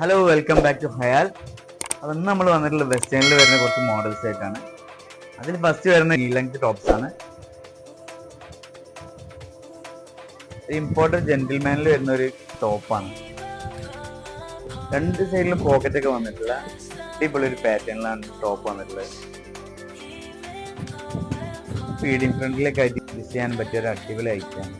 Hello welcome back to ഹയാൽ അപ്പം ഇന്ന് നമ്മൾ വന്നിട്ടുള്ള വെസ്റ്റേണിൽ വരുന്ന കുറച്ച് മോഡൽസ് ആയിട്ടാണ്. അതിൽ ഫസ്റ്റ് വരുന്ന ഈ ലെങ്ത് ടോപ്സ് ആണ്. ഇമ്പോർട്ടഡ് ജെന്റിൽമാനിൽ വരുന്ന ഒരു ടോപ്പാണ് രണ്ട് സൈഡിലും പോക്കറ്റ് ഒക്കെ വന്നിട്ടുള്ള അടിപൊളി ഒരു പാറ്റേണിലാണ് ടോപ്പ് വന്നിട്ടുള്ളത്. ഫീഡിങ് ഫ്രണ്ടിലേക്ക് ആയിട്ട് യൂസ് ചെയ്യാൻ പറ്റിയ ഒരു അടിപൊളി ഐറ്റാണ്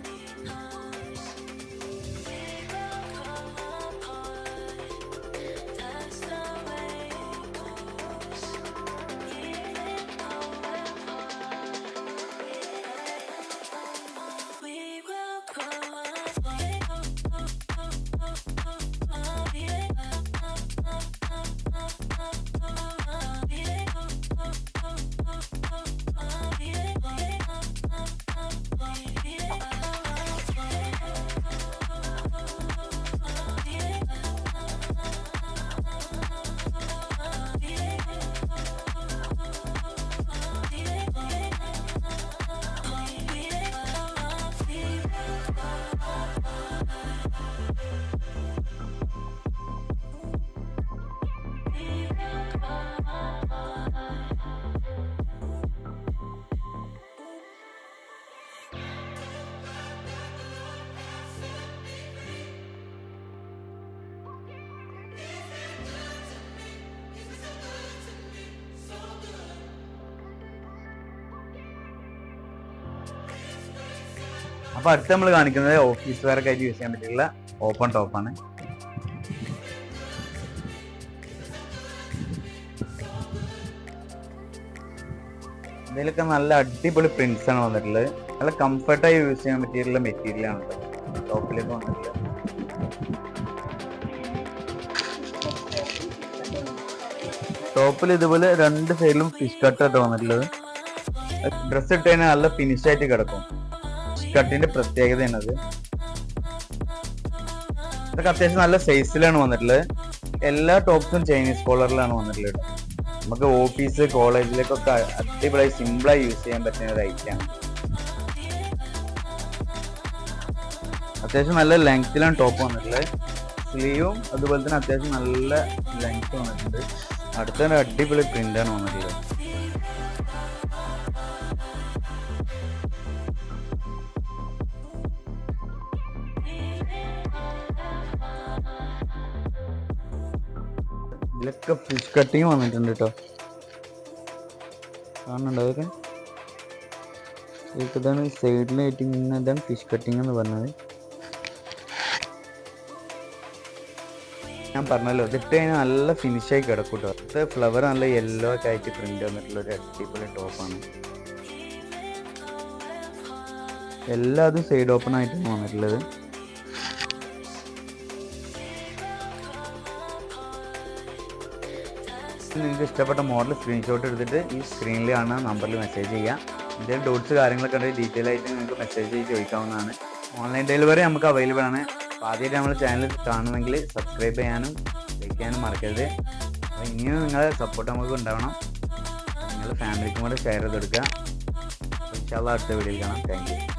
അപ്പൊ അടുത്ത് നമ്മൾ കാണിക്കുന്നത് ഓഫീസ് ആയിട്ട് യൂസ് ചെയ്യാൻ പറ്റിയുള്ള ഓപ്പൺ ടോപ്പാണ് ഇതിലൊക്കെ നല്ല അടിപൊളി പ്രിന്റ്സ് ആണ് വന്നിട്ടുള്ളത്. നല്ല കംഫർട്ടായി യൂസ് ചെയ്യാൻ പറ്റിയിട്ടുള്ള മെറ്റീരിയൽ ആണ് ടോപ്പിലേക്ക് വന്നിട്ടുള്ളത്. ടോപ്പിൽ ഇതുപോലെ രണ്ട് സൈഡിലും ഫിഷ് കട്ടായിട്ട് വന്നിട്ടുള്ളത്. ഡ്രസ്സ് ഇട്ട് കഴിഞ്ഞാൽ നല്ല ഫിനിഷ് ആയിട്ട് കിടക്കും. ഫിഷ് കട്ടിന്റെ പ്രത്യേകതയാണ് അത് ഇതൊക്കെ അത്യാവശ്യം നല്ല സൈസിലാണ് വന്നിട്ടുള്ളത്. എല്ലാ ടോപ്സും ചൈനീസ് കോളറിലാണ് വന്നിട്ടുള്ളത്. നമുക്ക് ഓഫീസ് കോളേജിലേക്കൊക്കെ അടിപൊളിയായി സിമ്പിളായി യൂസ് ചെയ്യാൻ പറ്റുന്ന ഒരു ഐറ്റാണ് അത്യാവശ്യം നല്ല ലെങ്ത്തിലാണ് ടോപ്പ് വന്നിട്ടുള്ളത്. സ്ലീവും അതുപോലെ തന്നെ അത്യാവശ്യം നല്ല ലെങ്ത് വന്നിട്ടുണ്ട്. അടുത്തൊരു അടിപൊളി പ്രിന്റാണ് വന്നിട്ടുള്ളത്. ഇതിലൊക്കെ ഫിഷ് കട്ടിങ് വന്നിട്ടുണ്ട് കേട്ടോ കാണുന്നുണ്ടോ അതൊക്കെ? ഇതാണ് ഇങ്ങനെ ഇതാണ് ഫിഷ് കട്ടിങ് എന്ന് പറഞ്ഞത്. ഞാൻ പറഞ്ഞല്ലോ ഇതിട്ട് കഴിഞ്ഞാൽ നല്ല ഫിനിഷായി കിടക്കും കേട്ടോ ഇത് ഫ്ലവർ നല്ല യെല്ലോ ഒക്കെ ആയിട്ട് പ്രിന്റ് വന്നിട്ടുള്ള ഒരു അടിപൊളി ടോപ്പാണ് എല്ലാതും സൈഡ് ഓപ്പൺ ആയിട്ടാണ് വന്നിട്ടുള്ളത്. നിങ്ങൾക്ക് ഇഷ്ടപ്പെട്ട മോഡൽ സ്ക്രീൻഷോട്ട് എടുത്തിട്ട് ഈ സ്ക്രീനിൽ കാണുന്ന നമ്പറിൽ മെസ്സേജ് ചെയ്യാം. എന്തെങ്കിലും ഡൗട്ട്സ് കാര്യങ്ങളൊക്കെ ഉണ്ടെങ്കിൽ ഡീറ്റെയിൽ ആയിട്ട് നിങ്ങൾക്ക് മെസ്സേജ് ചെയ്ത് ചോദിക്കാവുന്നതാണ്. ഓൺലൈൻ ഡെലിവറി നമുക്ക് അവൈലബിൾ ആണ്. അപ്പോൾ ആദ്യമായിട്ട് നമ്മുടെ ചാനൽ കാണുന്നെങ്കിൽ സബ്സ്ക്രൈബ് ചെയ്യാനും ലൈക്ക് ചെയ്യാനും മറക്കരുത്. അപ്പോൾ ഇനിയും നിങ്ങളെ സപ്പോർട്ട് നമുക്ക് ഉണ്ടാവണം. നിങ്ങളുടെ ഫാമിലിക്കും കൂടെ ഷെയർ ചെയ്ത് കൊടുക്കുക. അടുത്ത വീഡിയോയിൽ കാണാം. Thank you